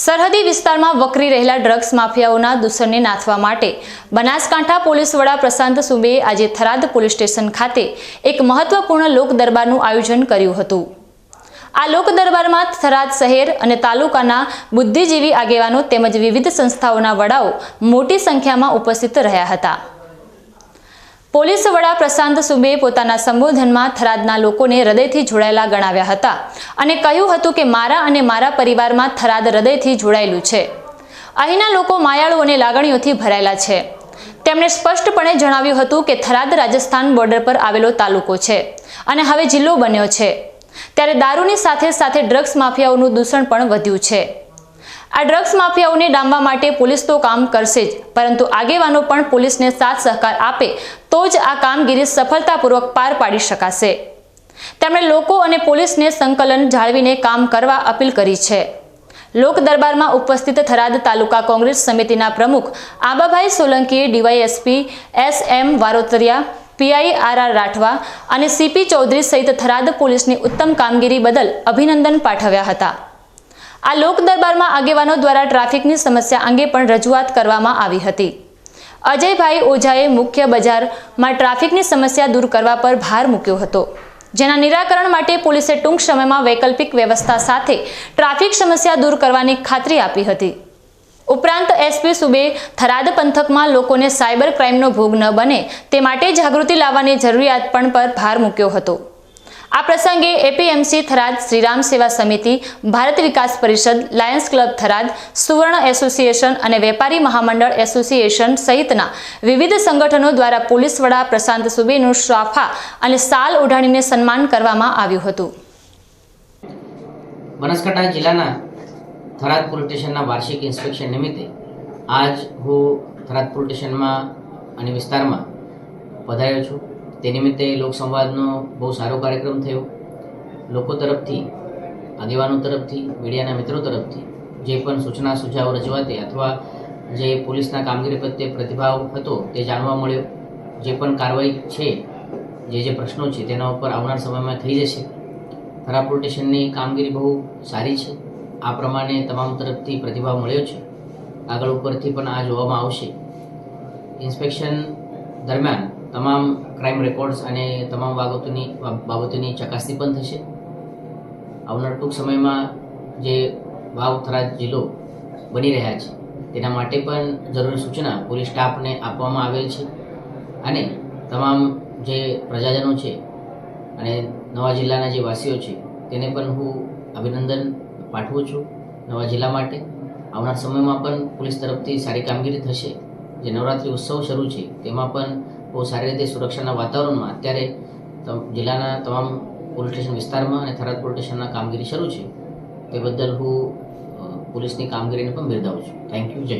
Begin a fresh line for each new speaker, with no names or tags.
સરહદી વિસ્તારમાં વકરી રહેલા ડ્રગ્સ માફિયાઓના દૂષણને નાથવા માટે બનાસકાંઠા પોલીસ વડા પ્રશાંત સુબેએ આજે થરાદ પોલીસ સ્ટેશન ખાતે એક મહત્વપૂર્ણ લોક દરબારનું આયોજન કર્યું હતું. આ લોક દરબારમાં થરાદ શહેર અને તાલુકાના બુદ્ધિજીવી આગેવાનો તેમજ વિવિધ સંસ્થાઓના વડાઓ મોટી સંખ્યામાં ઉપસ્થિત રહ્યા હતા. પોલીસ વડા પ્રશાંત સુબેએ પોતાના સંબોધનમાં થરાદના લોકોને હૃદયથી જોડાયેલા ગણાવ્યા હતા અને કહ્યું હતું કે મારા અને મારા પરિવારમાં થરાદ હૃદયથી જોડાયેલું છે. અહીંના લોકો માયાળુ અને લાગણીઓથી ભરાયેલા છે. તેમણે સ્પષ્ટપણે જણાવ્યું હતું કે થરાદ રાજસ્થાન બોર્ડર પર આવેલો તાલુકો છે અને હવે જિલ્લો બન્યો છે. ત્યારે દારૂની સાથે સાથે ડ્રગ્સ માફિયાઓનું દૂષણ પણ વધ્યું છે. આ ડ્રગ્સ માફિયાઓને ડામવા માટે પોલીસ તો કામ કરશે જ, પરંતુ આગેવાનો પણ પોલીસને સાથ સહકાર આપે તો જ આ કામગીરી સફળતાપૂર્વક પાર પાડી શકાશે. તેમણે લોકો અને પોલીસને સંકલન જાળવીને કામ કરવા અપીલ કરી છે. લોક દરબારમાં ઉપસ્થિત થરાદ તાલુકા કોંગ્રેસ સમિતિના પ્રમુખ આબાભાઈ સોલંકીએ DySP S M Varotariya PI R R Rathwa અને સીપી ચૌધરી સહિત થરાદ પોલીસની ઉત્તમ કામગીરી બદલ અભિનંદન પાઠવ્યા હતા. આ લોક દરબારમાં આગેવાનો દ્વારા ટ્રાફિકની સમસ્યા અંગે પણ રજૂઆત કરવામાં આવી હતી. અજયભાઈ ઓઝાએ મુખ્ય બજારમાં ટ્રાફિકની સમસ્યા દૂર કરવા પર ભાર મૂક્યો હતો. જેના નિરાકરણ માટે પોલીસે ટૂંક સમયમાં વૈકલ્પિક વ્યવસ્થા સાથે ટ્રાફિક સમસ્યા દૂર કરવાની ખાતરી આપી હતી. ઉપરાંત એસપી સુબે થરાદ પંથકમાં લોકોને સાયબર ક્રાઇમનો ભોગ ન બને તે માટે જાગૃતિ લાવવાની જરૂરિયાત પણ પર ભાર મૂક્યો હતો. આ પ્રસંગે APMC Tharad Shriram Seva Samiti, Bharat Vikas Parishad, lions club Tharad, Suvarna association અને વેપારી મહામંડળ એસોસિએશન સહિતના વિવિધ સંગઠનો દ્વારા પોલીસ વડા પ્રશાંત સુબેનું શ્રાફા અને સાલ ઉઢાણીને સન્માન કરવામાં આવ્યું હતું.
બનાસકાંઠા જિલ્લાના થરાદ પોલીસ સ્ટેશનના વાર્ષિક ઇન્સ્પેક્શન નિમિત્તે આજ હું થરાદ પોલીસ સ્ટેશનમાં અને વિસ્તારમાં પધાર્યો છું. તે નિમિત્તે લોકસંવાદનો બહુ સારો કાર્યક્રમ થયો. લોકો તરફથી, આગેવાનો તરફથી, મીડિયાના મિત્રો તરફથી જે પણ સૂચના, સુઝાવ, રજૂઆતે અથવા જે પોલીસના કામગીરી પ્રત્યે પ્રતિભાવ હતો તે જાણવા મળ્યો. જે પણ કાર્યવાહી છે, જે જે પ્રશ્નો છે તેના ઉપર આવનાર સમયમાં થઈ જશે. ખરાબ સ્ટેશનની કામગીરી બહુ સારી છે. આ પ્રમાણે તમામ તરફથી પ્રતિભાવ મળ્યો છે. આગળ ઉપરથી પણ આ જોવામાં આવશે. ઇન્સ્પેક્શન દરમિયાન તમામ ક્રાઇમ રેકોર્ડ્સ અને તમામ બાબતોની બાબતોની ચકાસણી પણ થશે. આવનાર ટૂંક સમયમાં જે વાવ થરાદ જિલ્લો બની રહ્યા છે, તેના માટે પણ જરૂરી સૂચના પોલીસ સ્ટાફને આપવામાં આવેલ છે અને તમામ જે પ્રજાજનો છે અને નવા જિલ્લાના જે વાસીઓ છે, તેને પણ હું અભિનંદન પાઠવું છું નવા જિલ્લા માટે. આવનાર સમયમાં પણ પોલીસ તરફથી સારી કામગીરી થશે. જે નવરાત્રિ ઉત્સવ શરૂ છે, તેમાં પણ બહુ સારી રીતે સુરક્ષાના વાતાવરણમાં અત્યારે જિલ્લાના તમામ પોલીસ સ્ટેશન વિસ્તારમાં અને થરાદ પોલીસ સ્ટેશનના કામગીરી શરૂ છે. તે બદલ હું પોલીસની કામગીરીને પણ બિરદાવું છું. થેન્ક યુ જય